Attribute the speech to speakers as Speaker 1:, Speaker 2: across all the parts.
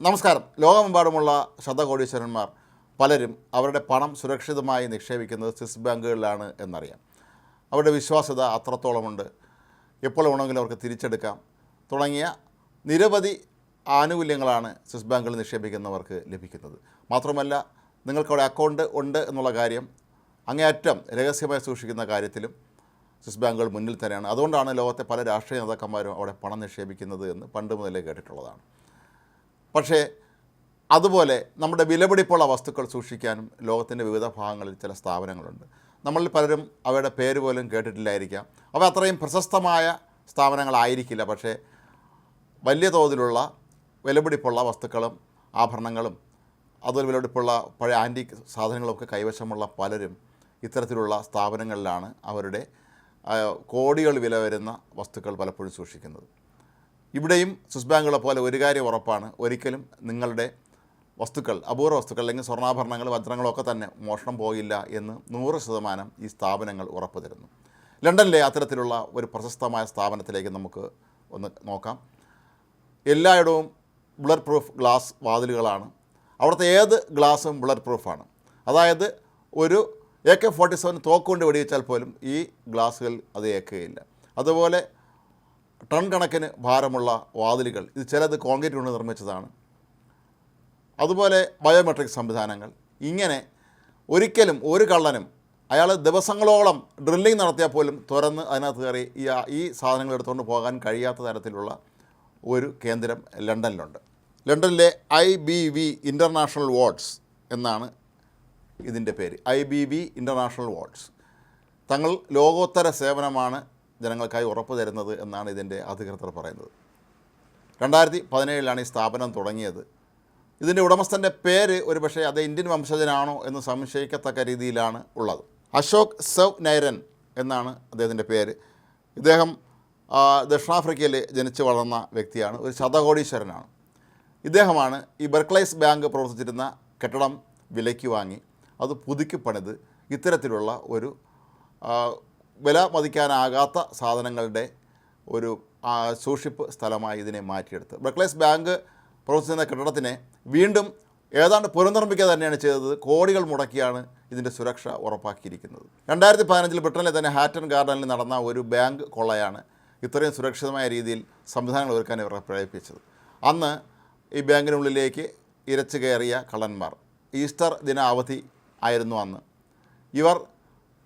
Speaker 1: നമസ്കാരം. ലോകമെമ്പാടുമുള്ള ശതകോടീശ്വരന്മാർ പലരും അവരുടെ പണം സുരക്ഷിതമായി നിക്ഷേപിക്കുന്നത് സ്വിസ് ബാങ്കുകളിലാണ് എന്നറിയാം. അവരുടെ വിശ്വാസ്യത അത്രത്തോളമുണ്ട്. എപ്പോൾ വേണമെങ്കിലും അവർക്ക് തിരിച്ചെടുക്കാം. തുടങ്ങിയ നിരവധി ആനുകൂല്യങ്ങളാണ് സ്വിസ് ബാങ്കിൽ നിക്ഷേപിക്കുന്നവർക്ക് ലഭിക്കുന്നത്. മാത്രമല്ല നിങ്ങൾക്കവിടെ അക്കൗണ്ട് ഉണ്ട് എന്നുള്ള കാര്യം അങ്ങേയറ്റം രഹസ്യമായി സൂക്ഷിക്കുന്ന കാര്യത്തിലും സ്വിസ് ബാങ്കുകൾ മുന്നിൽ തന്നെയാണ്. അതുകൊണ്ടാണ് ലോകത്തെ പല രാഷ്ട്രീയ നേതാക്കന്മാരും അവിടെ പണം നിക്ഷേപിക്കുന്നത് എന്ന് പണ്ട് മുതലേ കേട്ടിട്ടുള്ളതാണ്. പക്ഷേ അതുപോലെ നമ്മുടെ വിലപിടിപ്പുള്ള വസ്തുക്കൾ സൂക്ഷിക്കാനും ലോകത്തിന്റെ വിവിധ ഭാഗങ്ങളിൽ ചില സ്ഥാപനങ്ങളുണ്ട്. നമ്മളിൽ പലരും അവയുടെ പേര് പോലും കേട്ടിട്ടില്ലായിരിക്കാം. അവ അത്രയും പ്രശസ്തമായ സ്ഥാപനങ്ങളായിരിക്കില്ല. പക്ഷേ വലിയ തോതിലുള്ള വിലപിടിപ്പുള്ള വസ്തുക്കളും ആഭരണങ്ങളും അതുപോലെ വിലപിടിപ്പുള്ള പഴയ ആന്റിക് സാധനങ്ങളൊക്കെ കൈവശമുള്ള പലരും ഇത്തരത്തിലുള്ള സ്ഥാപനങ്ങളിലാണ് അവരുടെ കോടികൾ വില വരുന്ന വസ്തുക്കൾ പലപ്പോഴും സൂക്ഷിക്കുന്നത്. ഇവിടെയും സ്വിസ് ബാങ്കുകളെ പോലെ ഒരു കാര്യം ഉറപ്പാണ്. ഒരിക്കലും നിങ്ങളുടെ വസ്തുക്കൾ അപൂർവ വസ്തുക്കൾ അല്ലെങ്കിൽ സ്വർണാഭരണങ്ങൾ വജ്രങ്ങളൊക്കെ തന്നെ മോഷണം പോയില്ല എന്ന് നൂറ് ശതമാനം ഈ സ്ഥാപനങ്ങൾ ഉറപ്പ് തരുന്നു. ലണ്ടനിലെ അത്തരത്തിലുള്ള ഒരു പ്രശസ്തമായ സ്ഥാപനത്തിലേക്ക് നമുക്ക് ഒന്ന് നോക്കാം. എല്ലായിടവും ബുള്ളറ്റ് പ്രൂഫ് ഗ്ലാസ് വാതിലുകളാണ്. അവിടുത്തെ ഏത് ഗ്ലാസും ബുള്ളറ്റ് പ്രൂഫാണ് അതായത് ഒരു എ കെ ഫോർട്ടി സെവൻ തോക്കുകൊണ്ട് വെടിവെച്ചാൽ പോലും ഈ ഗ്ലാസുകൾ അത് ഏക്കുകയില്ല അതുപോലെ ടൺ കണക്കിന് ഭാരമുള്ള വാതിലുകൾ. ഇത് ചിലത് കോൺക്രീറ്റ് കൊണ്ട് നിർമ്മിച്ചതാണ്. അതുപോലെ ബയോമെട്രിക് സംവിധാനങ്ങൾ. ഇങ്ങനെ ഒരിക്കലും ഒരു കള്ളനും അയാൾ ദിവസങ്ങളോളം ഡ്രില്ലിംഗ് നടത്തിയാൽ പോലും തുറന്ന് അതിനകത്ത് കയറി ഈ ഈ സാധനങ്ങൾ എടുത്തുകൊണ്ട് പോകാൻ കഴിയാത്ത തരത്തിലുള്ള ഒരു കേന്ദ്രം ലണ്ടനിലുണ്ട്. ലണ്ടനിലെ I B V international wards എന്നാണ് ഇതിന്റെ പേര്. I B V international wards തങ്ങൾ ലോകോത്തര സേവനമാണ് ജനങ്ങൾക്കായി ഉറപ്പു തരുന്നത് എന്നാണ് ഇതിന്റെ അധികൃതർ പറയുന്നത്. രണ്ടായിരത്തി പതിനേഴിലാണ് ഈ സ്ഥാപനം തുടങ്ങിയത്. ഇതിന്റെ ഉടമസ്ഥന്റെ പേര് ഒരുപക്ഷെ അത് ഇന്ത്യൻ വംശജനാണോ എന്ന് സംശയിക്കത്തക്ക രീതിയിലാണ് ഉള്ളത്. അശോക് സവ് നൈരൻ എന്നാണ് അദ്ദേഹത്തിന്റെ പേര്. ഇദ്ദേഹം ദക്ഷിണാഫ്രിക്കയിൽ ജനിച്ചു വളർന്ന വ്യക്തിയാണ്. ഒരു ശതകോടീശ്വരനാണ്. ഇദ്ദേഹമാണ് ഈ ബെർക്ലൈസ് ബാങ്ക് പ്രവർത്തിച്ചിരുന്ന കെട്ടിടം വിലയ്ക്ക് വാങ്ങി അത് പുതുക്കി പണിത് ഇത്തരത്തിലുള്ള ഒരു വില മതിക്കാനാകാത്ത സാധനങ്ങളുടെ ഒരു സൂക്ഷിപ്പ് സ്ഥലമായി ഇതിനെ മാറ്റിയെടുത്ത്. ബ്രക്ലേസ് ബാങ്ക് പ്രവർത്തിക്കുന്ന കെട്ടിടത്തിനെ വീണ്ടും ഏതാണ്ട് പുനർനിർമ്മിക്കുക തന്നെയാണ് ചെയ്തത്. കോടികൾ മുടക്കിയാണ് ഇതിന്റെ സുരക്ഷ ഉറപ്പാക്കിയിരിക്കുന്നത്. രണ്ടായിരത്തി പതിനഞ്ചിൽ ബ്രിട്ടനിലെ തന്നെ ഹാറ്റൺ ഗാർഡനിൽ നടന്ന ഒരു ബാങ്ക് കൊള്ളയാണ് ഇത്രയും സുരക്ഷിതമായ രീതിയിൽ സംവിധാനങ്ങൾ ഒരുക്കാൻ ഇവരെ പ്രേരിപ്പിച്ചത്. അന്ന് ഈ ബാങ്കിനുള്ളിലേക്ക് ഇരച്ചു കയറിയ കള്ളന്മാർ. ഈസ്റ്റർ ദിന അവധി ആയിരുന്നു അന്ന്. ഇവർ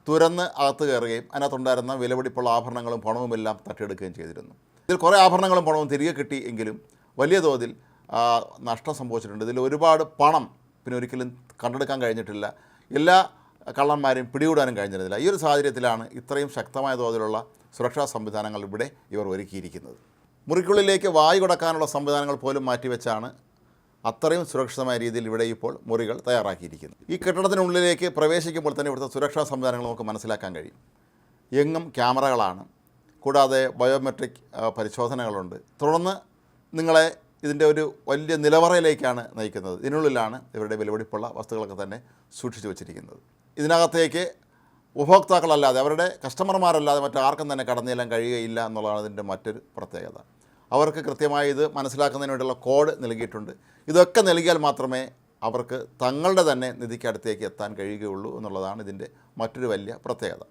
Speaker 1: തുരന്ന് അകത്ത് കയറുകയും അതിനകത്തുണ്ടായിരുന്ന വിലപിടിപ്പുള്ള ആഭരണങ്ങളും പണവുമെല്ലാം തട്ടിയെടുക്കുകയും ചെയ്തിരുന്നു. ഇതിൽ കുറേ ആഭരണങ്ങളും പണവും തിരികെ കിട്ടി എങ്കിലും വലിയ തോതിൽ നഷ്ടം സംഭവിച്ചിട്ടുണ്ട്. ഇതിൽ ഒരുപാട് പണം പിന്നെ ഒരിക്കലും കണ്ടെടുക്കാൻ കഴിഞ്ഞിട്ടില്ല. എല്ലാ കള്ളന്മാരെയും പിടികൂടാനും കഴിഞ്ഞിരുന്നില്ല. ഈ ഒരു സാഹചര്യത്തിലാണ് ഇത്രയും ശക്തമായ തോതിലുള്ള സുരക്ഷാ സംവിധാനങ്ങൾ ഇവിടെ ഇവർ ഒരുക്കിയിരിക്കുന്നത്. മുറിക്കുള്ളിലേക്ക് വായു കടക്കാനുള്ള സംവിധാനങ്ങൾ പോലും മാറ്റിവെച്ചാണ് അത്രയും സുരക്ഷിതമായ രീതിയിൽ ഇവിടെ ഇപ്പോൾ മുറികൾ തയ്യാറാക്കിയിരിക്കുന്നു. ഈ കെട്ടിടത്തിനുള്ളിലേക്ക് പ്രവേശിക്കുമ്പോൾ തന്നെ ഇവിടുത്തെ സുരക്ഷാ സംവിധാനങ്ങൾ നമുക്ക് മനസ്സിലാക്കാൻ കഴിയും. എങ്ങും ക്യാമറകളാണ്. കൂടാതെ ബയോമെട്രിക് പരിശോധനകളുണ്ട്. തുടർന്ന് നിങ്ങളെ ഇതിന്റെ ഒരു വലിയ നിലവറയിലേക്കാണ് നയിക്കുന്നത്. ഇതിനുള്ളിലാണ് ഇവരുടെ വിലപിടിപ്പുള്ള വസ്തുക്കളൊക്കെ തന്നെ സൂക്ഷിച്ചു വച്ചിരിക്കുന്നത്. ഇതിനകത്തേക്ക് ഉപഭോക്താക്കളല്ലാതെ അവരുടെ കസ്റ്റമർമാരല്ലാതെ മറ്റാർക്കും തന്നെ കടന്നു ചെല്ലാൻ കഴിയുകയില്ല എന്നുള്ളതാണ് ഇതിന്റെ മറ്റൊരു പ്രത്യേകത. അവർക്ക് കൃത്യമായി ഇത് മനസ്സിലാക്കുന്നതിന് വേണ്ടിയുള്ള കോഡ് നൽകിയിട്ടുണ്ട്. ഇതൊക്കെ നൽകിയാൽ മാത്രമേ അവർക്ക് തങ്ങളുടെ തന്നെ നിധിക്കടുത്തേക്ക് എത്താൻ കഴിയുകയുള്ളൂ എന്നുള്ളതാണ് ഇതിന്റെ മറ്റൊരു വലിയ പ്രത്യേകത.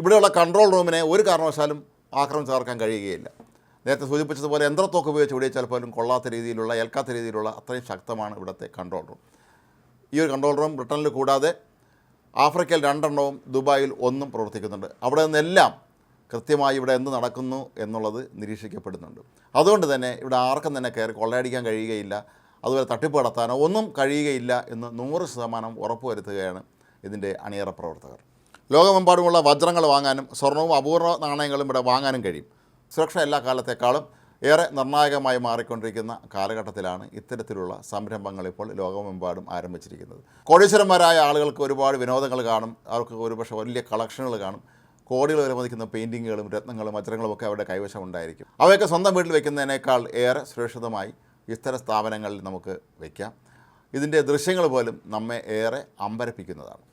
Speaker 1: ഇവിടെയുള്ള കൺട്രോൾ റൂമിനെ ഒരു കാരണവശാലും ആക്രമിച്ച് കഴിയുകയില്ല. നേരത്തെ സൂചിപ്പിച്ചതുപോലെ യന്ത്രത്തോക്ക് ഉപയോഗിച്ച് വെടിവെച്ചാൽ പോലും കൊള്ളാത്ത രീതിയിലുള്ള ഏൽക്കാത്ത രീതിയിലുള്ള അത്രയും ശക്തമാണ് ഇവിടുത്തെ കൺട്രോൾ റൂം. ഈ ഒരു കൺട്രോൾ റൂം ബ്രിട്ടനിൽ കൂടാതെ ആഫ്രിക്കയിൽ രണ്ടെണ്ണവും ദുബായിൽ ഒന്നും പ്രവർത്തിക്കുന്നുണ്ട്. അവിടെ നിന്നെല്ലാം കൃത്യമായി ഇവിടെ എന്ത് നടക്കുന്നു എന്നുള്ളത് നിരീക്ഷിക്കപ്പെടുന്നുണ്ട്. അതുകൊണ്ട് തന്നെ ഇവിടെ ആർക്കും തന്നെ കയറി കൊള്ളയടിക്കാൻ കഴിയുകയില്ല അതുപോലെ തട്ടിപ്പ് നടത്താനോ ഒന്നും കഴിയുകയില്ല എന്ന് നൂറ് ശതമാനം ഉറപ്പുവരുത്തുകയാണ് ഇതിന്റെ അണിയറ പ്രവർത്തകർ. ലോകമെമ്പാടുമുള്ള വജ്രങ്ങൾ വാങ്ങാനും സ്വർണവും അപൂർവ നാണയങ്ങളും ഇവിടെ വാങ്ങാനും കഴിയും. സുരക്ഷ എല്ലാ കാലത്തേക്കാളും ഏറെ നിർണായകമായി മാറിക്കൊണ്ടിരിക്കുന്ന കാലഘട്ടത്തിലാണ് ഇത്തരത്തിലുള്ള സംരംഭങ്ങൾ ഇപ്പോൾ ലോകമെമ്പാടും ആരംഭിച്ചിരിക്കുന്നത്. കോടീശ്വരന്മാരായ ആളുകൾക്ക് ഒരുപാട് വിനോദങ്ങൾ കാണും അവർക്ക് ഒരുപക്ഷെ വലിയ കളക്ഷനുകൾ കാണും. കോടികൾ വിലമതിക്കുന്ന പെയിന്റിങ്ങുകളും രത്നങ്ങളും വജ്രങ്ങളും ഒക്കെ അവരുടെ കൈവശം ഉണ്ടായിരിക്കും. അവയൊക്കെ സ്വന്തം വീട്ടിൽ വെക്കുന്നതിനേക്കാൾ ഏറെ സുരക്ഷിതമായി ഇത്തരം സ്ഥാപനങ്ങളിൽ നമുക്ക് വയ്ക്കാം ഇതിന്റെ ദൃശ്യങ്ങൾ പോലും നമ്മെ ഏറെ അമ്പരപ്പിക്കുന്നതാണ്.